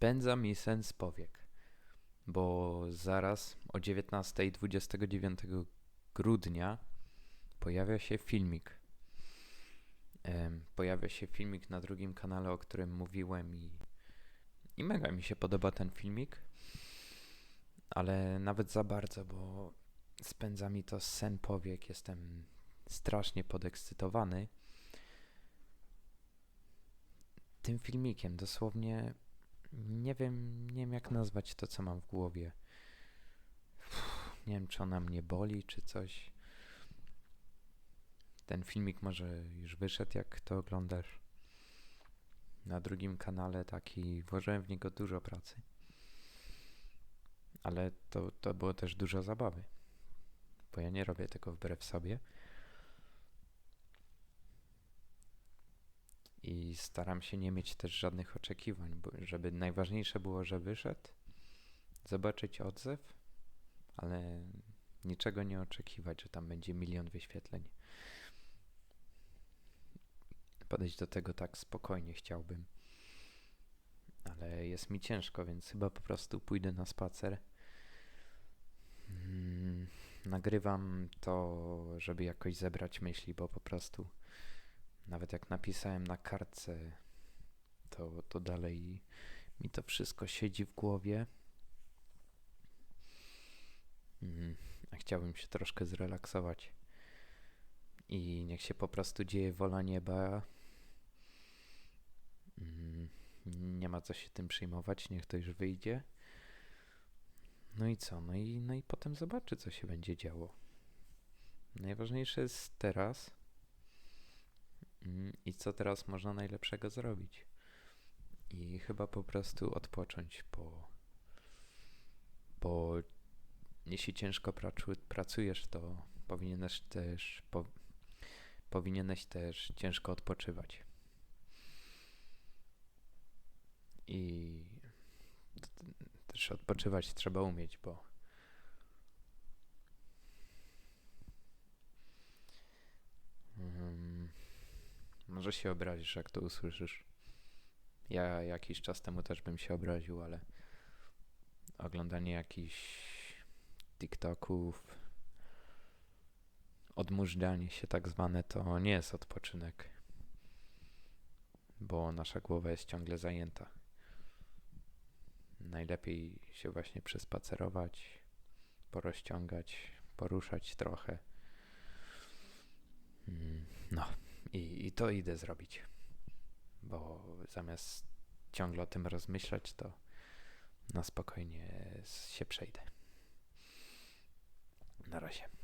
Spędza mi sens powiek, bo zaraz o 19.00 29 grudnia pojawia się filmik. Pojawia się filmik na drugim kanale, o którym mówiłem i, i mega mi się podoba ten filmik, ale nawet za bardzo, bo spędza mi to sen powiek, jestem strasznie podekscytowany tym filmikiem. Dosłownie nie wiem, nie wiem jak nazwać to, co mam w głowie. Uff, Nie wiem, czy ona mnie boli, czy coś. Ten filmik może już wyszedł, jak to oglądasz. Na drugim kanale taki, włożyłem w niego dużo pracy. Ale to, to było też dużo zabawy. Bo ja nie robię tego wbrew sobie. I staram się nie mieć też żadnych oczekiwań, żeby najważniejsze było, że wyszedł, zobaczyć odzew, ale niczego nie oczekiwać, że tam będzie milion wyświetleń. Podejść do tego tak spokojnie chciałbym. Ale jest mi ciężko, więc chyba po prostu pójdę na spacer. Mm, nagrywam to, żeby jakoś zebrać myśli, bo po prostu nawet jak napisałem na kartce, to, to dalej mi to wszystko siedzi w głowie. Mm, chciałbym się troszkę zrelaksować. I niech się po prostu dzieje wola nieba. Mm, Nie ma co się tym przejmować, niech to już wyjdzie. No i co? No i, no i potem zobaczy, co się będzie działo. Najważniejsze jest teraz. Mm, I co teraz można najlepszego zrobić? I chyba po prostu odpocząć, bo, bo jeśli ciężko pracu, pracujesz, to powinieneś też, po, powinieneś też ciężko odpoczywać. I też odpoczywać trzeba umieć, bo może się obrazisz, jak to usłyszysz. Ja jakiś czas temu też bym się obraził, ale oglądanie jakichś TikToków, odmurzanie się tak zwane, to nie jest odpoczynek, bo nasza głowa jest ciągle zajęta. Najlepiej się właśnie przespacerować, porozciągać, poruszać trochę. Mm, No, i, i to idę zrobić, bo zamiast ciągle o tym rozmyślać, to na spokojnie się przejdę. Na razie.